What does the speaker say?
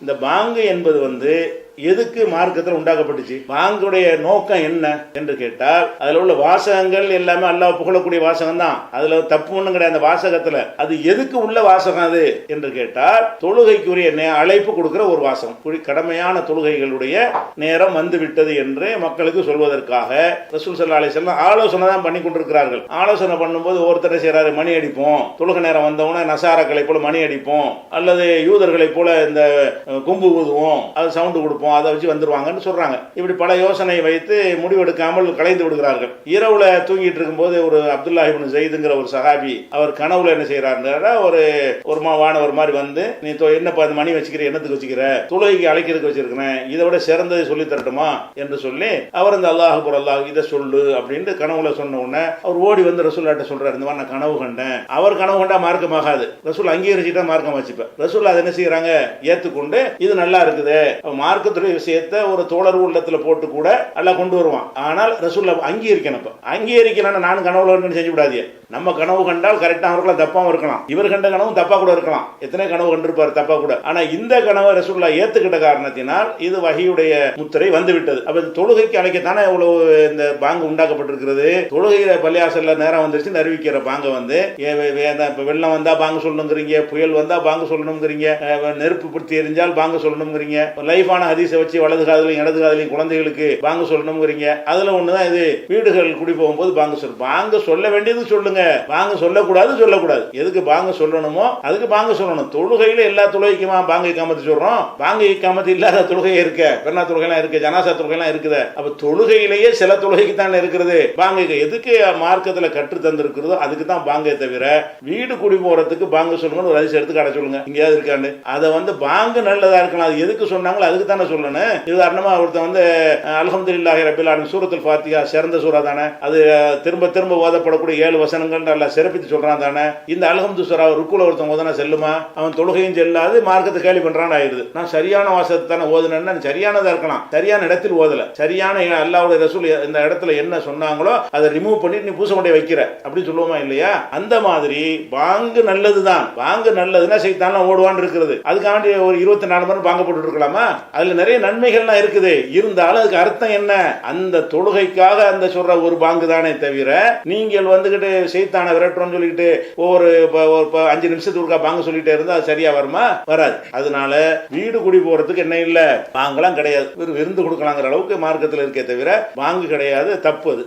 இந்த பாங்கு என்பது வந்து எதுக்கு மார்க்கத்தில் உண்டாக்கப்பட்டுச்சு? வாங்குடைய நோக்கம் என்ன என்று கேட்டால் அதுல உள்ள வாசகங்கள் எல்லாமே அல்லாஹ் புகழக்கூடிய வாசகம் தான். அதுல தப்பு ஒண்ணும் கிடையாது அந்த வாசகத்துல. அது எதுக்கு உள்ள வாசகம் அது என்று கேட்டால் தொழுகைக்குரிய நே- அழைப்பு கொடுக்கிற ஒரு வாசகம். குறி- கடமையான தொழுகைகளுடைய நேரம் வந்து விட்டது என்று மக்களுக்கு சொல்வதற்காக ரசூல் சல்லா அலி செல்லம் ஆலோசனை தான் பண்ணி கொண்டிருக்கிறார்கள். ஆலோசனை பண்ணும்போது ஒருத்தர் செய்றாரு? மணி அடிப்போம். தொழுகை நேரம் வந்தவுடனே நசாரக்களை போல மணி அடிப்போம். அல்லது யூதர்களை போல இந்த கும்பு கொம்பு ஊதுவோம். அது சவுண்டு கொடுப்போம். அதை வச்சு வந்துருவாங்கன்னு சொல்கிறாங்க இப்படி பல யோசனை வைத்து முடிவெடுக்காமல் கலைந்து விடுகிறார்கள். இரவுல தூங்கிட்டு இருக்கும்போது ஒரு அப்துல்லா இபின் ஜெயிதுங்கிற ஒரு சகாபி அவர் கனவுல என்ன செய்யறாருன்னா ஒரு ஒரு மா வானவர் மாதிரி வந்து நீ தொ- என்னப்பா அது மணி வச்சுக்கிற என்னத்துக்கு வச்சுக்கிற? தொழுகைக்கு அழைக்கிறதுக்கு வச்சிருக்கிறேன். இதை விட சிறந்ததை சொல்லி தரட்டுமா? என்று சொல்லி அவர் இந்த அல்லாஹ் அல்லாஹ் இதை சொல்லு அப்படின்ட்டு கனவுல சொன்ன உடனே அவர் ஓடி வந்து ரசூல்லாட்ட சொல்றாரு இந்த மாதிரி நான் கனவு கண்டேன். அவர் கனவு கண்டா மார்க்கமாகாது ரசூல் அங்கீகரிச்சுட்டா மார்க்கம் வச்சுப்பேன். ரசூல் அதை என்ன செய்யறாங்க ஏத்துக்கொண்டு இது நல்லா இருக்குது. மார்க்க மார்க்கத்துடைய விஷயத்த ஒரு தோழர் உள்ளத்துல போட்டு கூட எல்லாம் கொண்டு வருவான். ஆனால் ரசூல்ல அங்கீகரிக்கணும் இப்ப. அங்கீகரிக்கணும்னு நான் கனவுல செஞ்சு விடாதீங்க. நம்ம கனவு கண்டால் கரெக்டாக இருக்கலாம் தப்பாகவும் இருக்கலாம். இவர் கண்ட கனவும் தப்பா கூட இருக்கலாம். எத்தனை கனவு கண்டிருப்பார் தப்பா கூட. ஆனா இந்த கனவை ரசூல்லா ஏத்துக்கிட்ட காரணத்தினால் இது வகையுடைய முத்திரை வந்து விட்டது அப்ப தொழுகைக்கு அழைக்கத்தானே இவ்வளவு இந்த பாங்கு உண்டாக்கப்பட்டிருக்கிறது? தொழுகையில பள்ளியாசல்ல நேரம் வந்துருச்சு அறிவிக்கிற பாங்க வந்து. வெள்ளம் வந்தா பாங்கு சொல்லணுங்கிறீங்க புயல் வந்தா பாங்க சொல்லணுங்கிறீங்க. நெருப்பு பிடித்து எரிஞ்சால் பாங்கு சொல்லணுங்கிறீங்க. லைஃபான ஹதீஸை வச்சு வலது காதலையும் இடது காதலையும் குழந்தைகளுக்கு பாங்கு சொல்லணுங்கிறீங்க அதுல ஒண்ணுதான் இது வீடுகள் குடி போகும்போது பாங்கு சொல் பாங்கு சொல்ல வேண்டியது சொல்லுங்க. பாங்கு சொல்லக்கூடாது சொல்லக்கூடாது. எதுக்கு பாங்கு சொல்லணுமோ அதுக்கு பாங்கு சொல்லணும். தொழுகையில எல்லா தொழுகைக்குமா பாங்கு இக்காமத்து சொல்றோம்? பாங்கு இக்காமத்து இல்லாத தொழுகை இருக்க. பெண்ணா தொழுகைலாம் இருக்கு ஜனாசா தொழுகைலாம் இருக்குது. அப்ப தொழுகையிலேயே சில தொழுகைக்கு தான் இருக்கிறது. பாங்கு எதுக்கு மார்க்கத்துல கற்று தந்திருக்கிறதோ அதுக்கு தான் பாங்கை தவிர வீடு குடி போறதுக்கு பாங்கு சொல்லணும்னு ஒரு அதிசயம் எடுத்து கடை சொல்லுங்க. இங்கேயாவது இருக்காண்டு. அதை வந்து பாங்கு நல்லதா இருக்கலாம். அது எதுக்கு சொன்னாங்களோ அதுக்கு தானே சொல்லணும். உதாரணமா ஒருத்தன் வந்து அல்ஹம்துலில்லாஹி ரபில் சூரத்துல் ஃபாத்தியா சிறந்த சூரா தானே. அது திரும்ப திரும்ப ஓதப்படக்கூடிய ஏழு வசனங்கள் நல்லா சிறப்பித்து சொல்றான் தானே. இந்த அல்ஹம்து சூரா ருக்குல ஒருத்தன் ஓதனா செல்லுமா? அவன் தொழுகையும் செல்லாது மார்க்கத்தை கேள்வி பண்றான் ஆயிடுது. நான் சரியான வாசத்தை தானே ஓதுனேன்னா சரியானதா இருக்கலாம். சரியான இடத்தில் ஓதல. சரியான அல்லாவுடைய ரசூல் இந்த இடத்துல என்ன சொன்னாங்களோ அதை ரிமூவ் பண்ணி நீ பூச கொண்டே வைக்கிற. அப்படின்னு சொல்லுவோமா இல்லையா? அந்த மாதிரி பாங்கு நல்லதுதான். பாங்கு நல்லதுன்னா செய்தாலாம் ஓடுவான்னு இருக்கிறது. அதுக்காண்டி ஒரு இருபத்தி நாலு மணி பாங்க போட்டு இருக்கலாமா? அதுல நிறைய நன்மைகள்லாம் இருக்குது. இருந்தாலும் அதுக்கு அர்த்தம் என்ன? அந்த தொழுகைக்காக அந்த சொல்ற ஒரு பாங்கு தானே தவிர நீங்கள் வந்துகிட்டு செய்தான விரட்டுறோம்னு சொல்லிட்டு ஒவ்வொரு ஒரு ப- அஞ்சு நிமிஷத்துக்கு பாங்கு பாங்க சொல்லிட்டே இருந்தா அது சரியா வருமா? வராது. அதனால வீடு குடி போறதுக்கு என்ன இல்ல? பாங்கெல்லாம் கிடையாது. விருந்து கொடுக்கலாங்கிற அளவுக்கு மார்க்கத்தில் இருக்கே தவிர பாங்கு கிடையாது தப்பு அது.